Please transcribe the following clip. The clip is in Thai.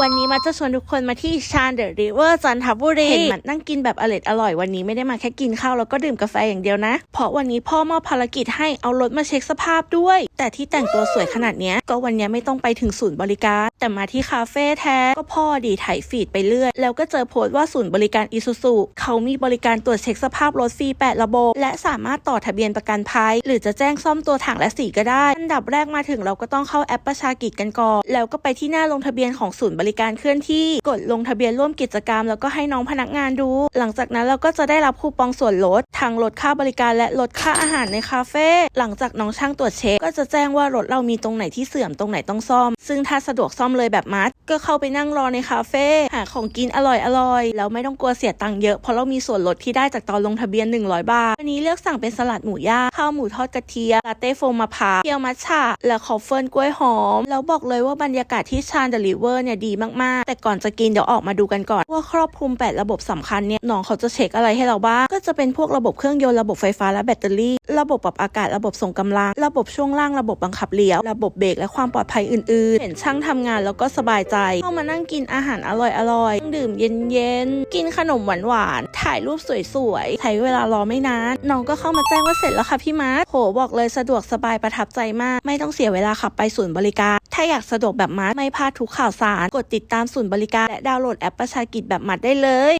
วันนี้มาจะชวนทุกคนมาที่ชานเดอะริเวอร์จันทบุรีเห็นมันนั่งกินแบบอร่อยอร่อยวันนี้ไม่ได้มาแค่กินข้าวแล้วก็ดื่มกาแฟอย่างเดียวนะ เพราะวันนี้พ่อมอบภารกิจให้เอารถมาเช็คสภาพด้วย แต่ที่แต่งตัวสวยขนาดเนี้ยก็วันนี้ไม่ต้องไปถึงศูนย์บริการ แต่มาที่คาเฟ่แท้ก็พ่อดีไถฟีดไปเรื่อย แล้วก็เจอโพสต์ว่าศูนย์บริการอีซูซูเขามีบริการตรวจเช็คสภาพรถฟรี8ระบบ และสามารถต่อทะเบียนประกันภัย หรือจะแจ้งซ่อมตัวถังและสีก็ได้ อันดับแรกมาถึงเราก็ต้องเข้าแอปประชากิจกันก่อนแล้วก็ไปที่หน้าลงทะเบียนของศูนย์บริการเคลื่อนที่ กดลงทะเบียนร่วมกิจกรรม แล้วก็ให้น้องพนักงานดู หลังจากนั้นเราก็จะได้รับคูปองส่วนลดทางลดค่าบริการและลดค่าอาหารในคาเฟ่หลังจากน้องช่างตรวจเช็คก็จะแจ้งว่ารถเรามีตรงไหนที่เสื่อมตรงไหนต้องซ่อม ซึ่งถ้าสะดวกซ่อมเลยแบบมัด ก็เข้าไปนั่งรอในคาเฟ่หาของกินอร่อยอร่อยแล้วไม่ต้องกลัวเสียตังค์เยอะเพราะเรามีส่วนลดที่ได้จากตอนลงทะเบียน 100 บาท วันนี้เลือกสั่งเป็นสลัดหมูย่างข้าวหมูทอดกระเทียมลาเต้โฟมมะพร้าวเกี๊ยวมัทฉะและคอฟเฟิลกล้วยหอม แล้วบอกเลยว่าบรรยากาศที่ชานเดลิเวอร์เนี่ยดีมากๆ แต่ก่อนจะกินเดี๋ยวออกมาดูกันก่อน ว่าครอบคลุม 8 ระบบสำคัญเนี่ยน้องเขาจะเช็คอะไรให้เราบ้างก็จะเป็นพวกระบบเครื่องยนต์ระบบไฟฟ้าและแบตเตอรี่ ระบบปรับอากาศระบบส่งกำลัง ระบบช่วงล่างระบบบังคับเลี้ยว ระบบเบรกและความปลอดภัยอื่นๆ เห็นช่างทำงานแล้วก็สบายใจ เข้ามานั่งกินอาหารอร่อยๆเครื่อยดื่มเย็นๆ กินขนมหวานๆ ถ่ายรูปสวยๆ ใช้เวลารอไม่นาน น้องก็เข้ามาแจ้งว่าเสร็จแล้วค่ะพี่มาร์ทโหบอกเลยสะดวกสบายประทับใจมาก ไม่ต้องเสียเวลาขับไปศูนย์บริการ ถ้าอยากสะดวกแบบมาร์ทไม่พลาดทุกข่าวสาร กดติดตามศูนย์บริการ และดาวน์โหลดแอปประชากิจแบบมัดได้เลย